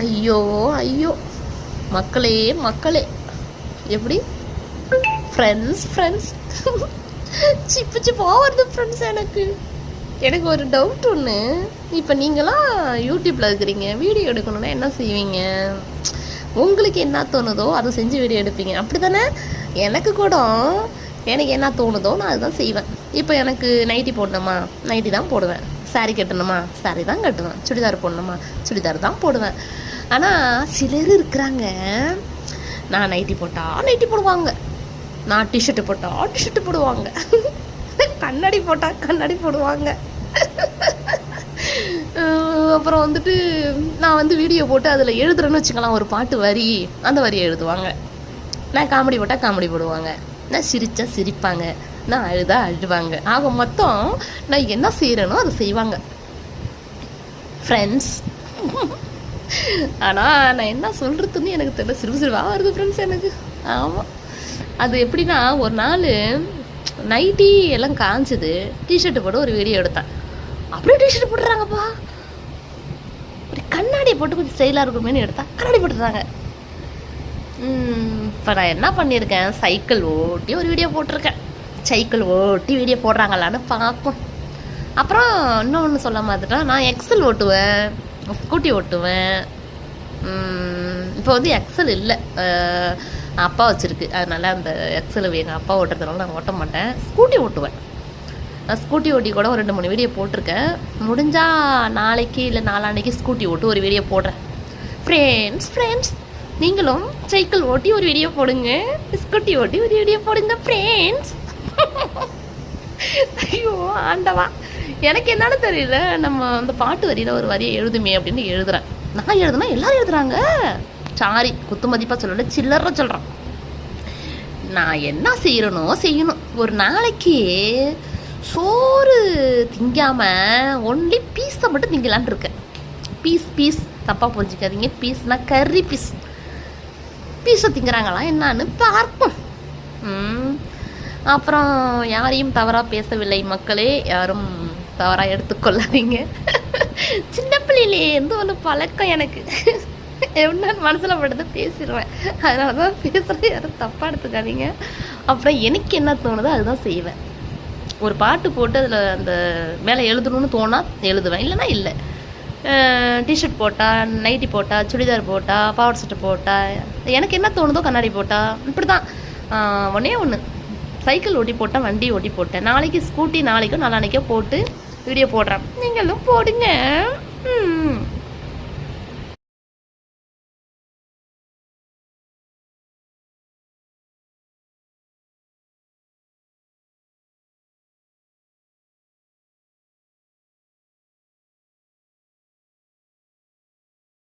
ஐயோ ஐயோ. மக்களே மக்களே. எப்படி? ஃப்ரெண்ட்ஸ் ஃப்ரெண்ட்ஸ் சிப்பு சிப்பாக வருது ஃப்ரெண்ட்ஸ் எனக்கு. எனக்கு ஒரு டவுட் ஒன்று இப்போ நீங்களாம் யூடியூப்பில் இருக்கிறீங்க வீடியோ எடுக்கணும்னா என்ன செய்வீங்க? உங்களுக்கு என்ன தோணுதோ அதை செஞ்சு வீடியோ எடுப்பீங்க. அப்படி தானே எனக்கு கூட எனக்கு என்ன தோணுதோ நான் அதுதான் செய்வேன். இப்போ எனக்கு நைட்டி போடணுமா? நைட்டி தான் போடுவேன். சாரீ கட்டணுமா? saree தான் கட்டுவேன். சுடிதார் போடணுமா? சுடிதார் தான் போடுவேன். ஆனால் சிலர் இருக்கிறாங்க. நான் நைட்டி போட்டால் நைட்டி போடுவாங்க. நான் டிஷர்ட்டு போட்டால் டிஷர்ட்டு போடுவாங்க. கண்ணாடி போட்டால் கண்ணாடி போடுவாங்க. அப்புறம் வந்துட்டு நான் வந்து வீடியோ போட்டு அதில் எழுதுறேன்னு வச்சுக்கலாம் ஒரு பாட்டு வரி. அந்த வரியை எழுதுவாங்க. நான் காமெடி போட்டால் காமெடி போடுவாங்க. நான் சிரித்தா சிரிப்பாங்க. நான் அழுதா அழுவாங்க. ஆக மொத்தம் நான் என்ன செய்கிறேனோ அதை செய்வாங்க. ஃப்ரெண்ட்ஸ் ஆனால் நான் என்ன சொல்கிறதுன்னு எனக்கு தெரியல. சிறு சிறுவாக வருது ஃப்ரெண்ட்ஸ் எனக்கு. ஆமாம் அது எப்படின்னா ஒரு நாள் நைட்டி எல்லாம் காஞ்சது. டிஷர்ட்டு போட்டு ஒரு வீடியோ எடுத்தேன். அப்படியே டிஷர்ட் போட்டுறாங்கப்பா. ஒரு கண்ணாடியை போட்டு கொஞ்சம் ஸ்டைலாக இருக்குமேனு எடுத்தா கண்ணாடி போட்டுறாங்க. இப்போ நான் என்ன பண்ணியிருக்கேன்? சைக்கிள் ஓட்டி ஒரு வீடியோ போட்டிருக்கேன். சைக்கிள் ஓட்டி வீடியோ போடுறாங்களான்னு பார்ப்போம். அப்புறம் இன்னொன்று சொல்ல மாதிரிட்டா நான் எக்ஸல் ஓட்டுவேன் ஸ்கூட்டி ஓட்டுவேன். இப்போ வந்து எக்ஸல் இல்லை. அப்பா வச்சுருக்கு. அதனால் அந்த எக்ஸல் எங்கள் அப்பா ஓட்டுறதுனால நான் ஓட்ட மாட்டேன். ஸ்கூட்டி ஓட்டுவேன். நான் ஸ்கூட்டி ஓட்டி கூட ஒரு ரெண்டு மூணு வீடியோ போட்டிருக்கேன். முடிஞ்சால் நாளைக்கு இல்லை நாளான்னைக்கு ஸ்கூட்டி ஓட்டு ஒரு வீடியோ போடுறேன். ஃப்ரெண்ட்ஸ் ஃப்ரெண்ட்ஸ் நீங்களும் சைக்கிள் ஓட்டி ஒரு வீடியோ போடுங்க. ஸ்கூட்டி ஓட்டி ஒரு வீடியோ போடுங்க ஃப்ரெண்ட்ஸ் ஐயோ ஆண்டவா. எனக்கு என்னன்னு தெரியல. நம்ம அந்த பாட்டு வரியில் ஒரு வரியை எழுதுமே அப்படின்னு எழுதுறேன். நான் எழுதுனா எல்லாரும் எழுதுறாங்க. சாரி குத்து மதிப்பாக சொல்லல சில்லற சொல்கிறேன் நான் என்ன செய்யறனோ செய்யணும். ஒரு நாளைக்கு சோறு திங்காம ஒன்லி பீஸை மட்டும் திங்கலான் இருக்கேன். பீஸ் பீஸ் தப்பாக புரிஞ்சுக்காதீங்க. பீஸ்னால் கறி பீஸ் பீஸை திங்கிறாங்களா என்னான்னு பார்ப்போம். அப்புறம் யாரையும் தவறாக பேசவில்லை மக்களே. யாரும் தவறாக எடுத்துக்கொள்ளாதீங்க. சின்ன பிள்ளையிலேருந்து ஒரு பழக்கம் எனக்கு. என்ன மனசில் படுத்து பேசிடுவேன் அதனால தான் பேசுகிறேன் யாரும் தப்பாக எடுத்துக்காதீங்க. அப்புறம் எனக்கு என்ன தோணுதோ அதுதான் செய்வேன். ஒரு பாட்டு போட்டு அதில் அந்த மேலே எழுதணும்னு தோணா எழுதுவேன். இல்லைன்னா இல்லை. டிஷர்ட் போட்டால் நைட்டி போட்டால் சுடிதார் போட்டால் பாவாடை சட்டை போட்டால் எனக்கு என்ன தோணுதோ கண்ணாடி போட்டால் இப்படி தான் ஒன்றே ஒன்று சைக்கிள் ஓட்டி போட்டேன் வண்டி ஓட்டி போட்டேன் நாளைக்கு ஸ்கூட்டி நாளைக்கும் நாளானைக்கோ போட்டு வீடியோ போடுறேன். நீங்களும் போடுங்க. ம்